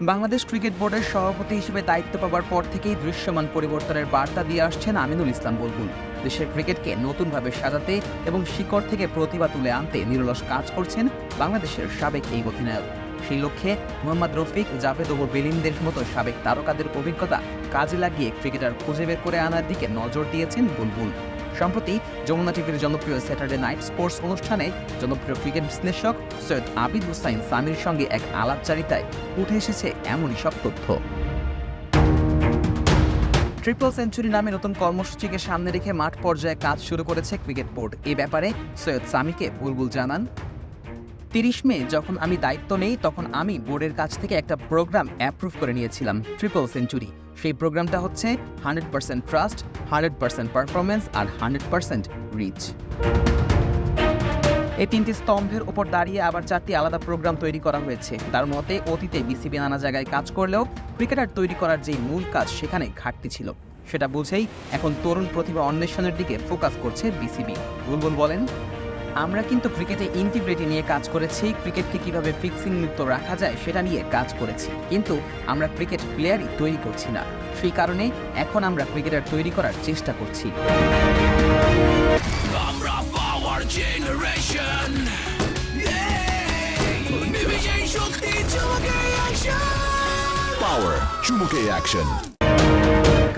Bangladesh cricket বোর্ডের সভাপতি হিসেবে দায়িত্ব পাওয়ার পর থেকেই দৃশ্যমান পরিবর্তনের বার্তা দিয়ে আসছেন আমিনুল ইসলাম বুলবুল। দেশের ক্রিকেটকে নতুনভাবে সাজাতে এবং শিকড় থেকে প্রতিভা তুলে আনতে নিরলস কাজ করছেন বাংলাদেশের সাবেক এই অধিনায়ক। সেই লক্ষ্যে মোহাম্মদ রফিক, জাভেদ ও বেলিমদের মতো সাবেক তারকাদের অভিজ্ঞতা কাজে লাগিয়ে ক্রিকেটার খুঁজে বের করে আনার দিকে নজর দিয়েছেন বুলবুল। সম্প্রতি যমুনা টিভির জনপ্রিয় স্যাটারডে নাইট স্পোর্টস অনুষ্ঠানে জনপ্রিয় ক্রিকেট বিশ্লেষক সৈয়দ আবিদ হুসাইন সামির সঙ্গে এক আলাপচারিতায় উঠে এসেছে এমনই সব তথ্য। ট্রিপল সেঞ্চুরি নামে নতুন কর্মসূচিকে সামনে রেখে মাঠ পর্যায়ে কাজ শুরু করেছে ক্রিকেট বোর্ড। এ ব্যাপারে সৈয়দ সামিকে বুলবুল জানান তিরিশ মে যখন আমি দায়িত্ব নেই, তখন আমি বোর্ডের কাছ থেকে একটা প্রোগ্রাম অ্যাপ্রুভ করে নিয়েছিলাম ট্রিপল সেঞ্চুরি সেই প্রোগ্রামটা হচ্ছে hundred percent trust hundred percent performance আর হান্ড্রেড পার্সেন্ট রিচ এই তিনটি স্তম্ভের উপর দাঁড়িয়ে আবার চারটি আলাদা প্রোগ্রাম তৈরি করা হয়েছে। তার মতে, অতীতে বিসিবি নানা জায়গায় কাজ করলেও ক্রিকেটার তৈরি করার যে মূল কাজ সেখানে ঘাটতি ছিল। সেটা বুঝেই এখন তরুণ প্রতিভা অন্বেষণের দিকে ফোকাস করছে বিসিবি। বুলবুল বলেন আমরা কিন্তু ক্রিকেটে ইন্টিগ্রিটি নিয়ে কাজ করেছি ক্রিকেটকে কীভাবে ফিক্সিং মুক্ত রাখা যায় সেটা নিয়ে কাজ করেছি। কিন্তু আমরা ক্রিকেট প্লেয়ারই তৈরি করছি না। সেই কারণে এখন আমরা ক্রিকেটার তৈরি করার চেষ্টা করছি। আমরা পাওয়ার জেনারেশন Power চুমুকে অ্যাকশন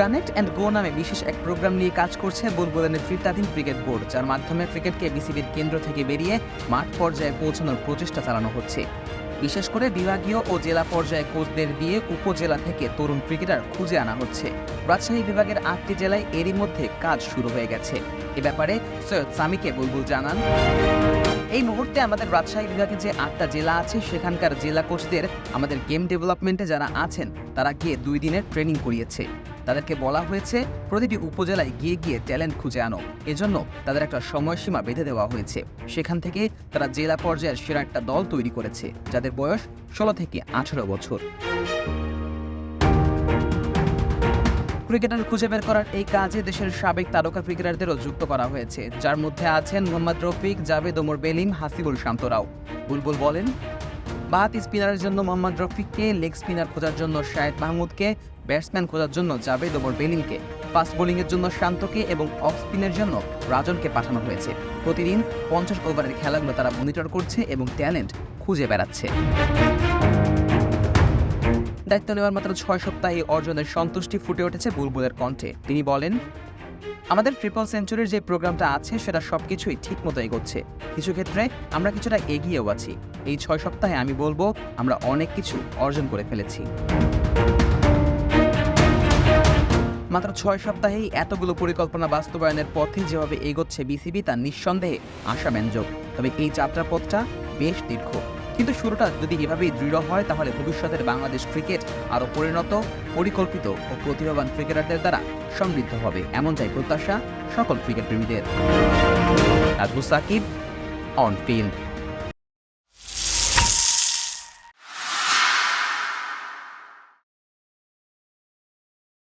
কানেক্ট অ্যান্ড গো নামে বিশেষ এক প্রোগ্রাম নিয়ে কাজ করছে বুলবুলের নেতৃত্বাধীন ক্রিকেট বোর্ড, যার মাধ্যমে ক্রিকেটকে বিসিবির কেন্দ্র থেকে বেরিয়ে মাঠ পর্যায়ে পৌঁছানোর প্রচেষ্টা চালানো হচ্ছে। বিশেষ করে বিভাগীয় ও জেলা পর্যায়ে কোচদের দিয়ে উপজেলা থেকে তরুণ ক্রিকেটার খুঁজে আনা হচ্ছে। রাজশাহী বিভাগের আটটি জেলায় এরই মধ্যে কাজ শুরু হয়ে গেছে। এ ব্যাপারে সৈয়দ সামিকে বুলবুল জানান। এই মুহূর্তে আমাদের রাজশাহী বিভাগে যে আটটা জেলা আছে, সেখানকার জেলা কোচদের আমাদের গেম ডেভেলপমেন্টে যারা আছেন, তারা গিয়ে দুই দিনের ট্রেনিং করিয়েছে। তাদেরকে বলা হয়েছে, প্রতিটি উপজেলায় গিয়ে গিয়ে ট্যালেন্ট খুঁজে আনো। এজন্য তাদের একটা সময়সীমা বেঁধে দেওয়া হয়েছে। সেখান থেকে তারা জেলা পর্যায়ের সেরা একটা দল তৈরি করেছে, যাদের বয়স ষোলো থেকে আঠারো বছর। ক্রিকেটার খুঁজে বের করার এই কাজে দেশের সাবেক তারকা ক্রিকেটারদেরও যুক্ত করা হয়েছে, যার মধ্যে আছেন মোহাম্মদ রফিক, জাভেদ ওমর বেলিম, হাসিবুল শান্তরাও। বুলবুল বলেন বাহাত স্পিনারের জন্য মোহাম্মদ রফিককে লেগ স্পিনার খোঁজার জন্য শাহেদ মাহমুদকে ব্যাটসম্যান খোঁজার জন্য জাভেদ ওমর বেলিমকে। ফাস্ট বোলিংয়ের জন্য শান্তকে এবং অফ স্পিনের জন্য রাজনকে পাঠানো হয়েছে। প্রতিদিন পঞ্চাশ ওভারের খেলাগুলো তারা মনিটর করছে এবং ট্যালেন্ট খুঁজে বেড়াচ্ছে। দায়িত্ব নেওয়ার মাত্র ছয় সপ্তাহে অর্জনের সন্তুষ্টি ফুটে উঠেছে বুলবুলের কণ্ঠে। তিনি বলেন আমাদের ট্রিপল সেঞ্চুরির যে প্রোগ্রামটা আছে, সেটা সবকিছুই ঠিক মতো এগোচ্ছে। কিছু ক্ষেত্রে আমরা কিছুটা এগিয়েও আছি। এই ছয় সপ্তাহে আমি বলব, আমরা অনেক কিছু অর্জন করে ফেলেছি। মাত্র ছয় সপ্তাহেই এতগুলো পরিকল্পনা বাস্তবায়নের পথে যেভাবে এগোচ্ছে বিসিবি, তা নিঃসন্দেহে আশাব্যঞ্জক। তবে এই যাত্রাপথটা বেশ দীর্ঘ। কিন্তু শুরুটা যদি এভাবেই দৃঢ় হয়, তাহলে ভবিষ্যতের বাংলাদেশ ক্রিকেট আরও পরিণত, পরিকল্পিত ও প্রতিভাবান ক্রিকেটারদের দ্বারা সমৃদ্ধ হবে। এমনটাই প্রত্যাশা সকল ক্রিকেট প্রেমীদের সাকিব অন ফিল্ড